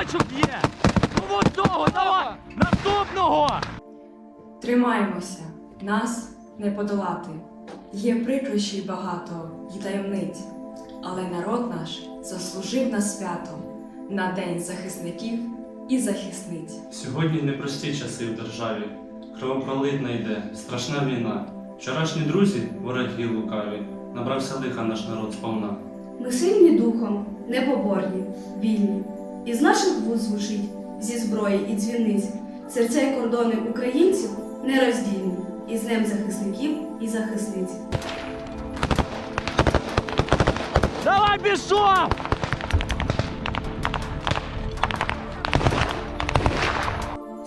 Синочок є! Ну от того, давай! Наступного! Тримаємося, нас не подолати. Є прикрощів багато й таємниць, але народ наш заслужив на свято, на День захисників і захисниць. Сьогодні непрості часи в державі. Кровопролитна йде, страшна війна. Вчорашні друзі, вороги лукаві, набрався лиха наш народ сповна. Ми сильні духом, непоборні, вільні. Із наших вуз звучить зі зброї і дзвіниць. Серця й кордони українців нероздільні. І з Днем захисників і захисниць. Давай пішов!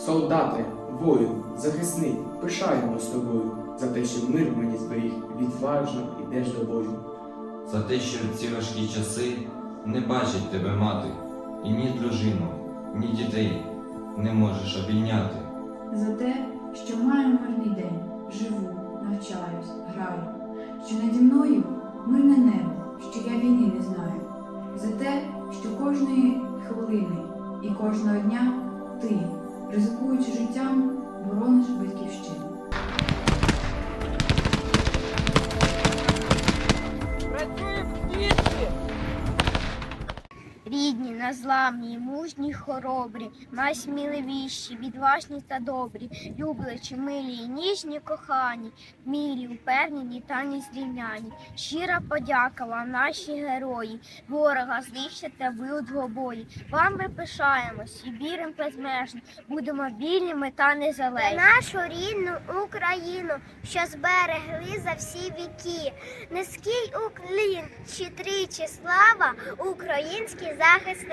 Солдати, воїн, захисник, пишаємось тобою за те, що мир мені зберіг, відважно ідеш до бою. За те, що в ці важкі часи не бачить тебе мати, і ні дружину, ні дітей не можеш обійняти. за те, що маю мирний день, живу, навчаюсь, граю, що наді мною мирне небо, що я війни не знаю, за те, що кожної хвилини і кожного дня ти, ризикуючи життям, борониш батьківщину. Незламні, мужні, хоробрі, найсміливіші, відважні та добрі, люблячі, милі, ніжні, кохані, мілі, упевнені та незрівняні. Щира подяка вам, наші герої, ворога знищите ви у двобої. Вам ми пишаємось і віримо безмежно, будемо вільними та незалежні. нашу рідну Україну, що зберегли за всі віки. Низький уклін, чи тричі слава, українські захисники.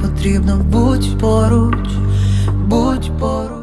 потрібно. Будь поруч, будь поруч.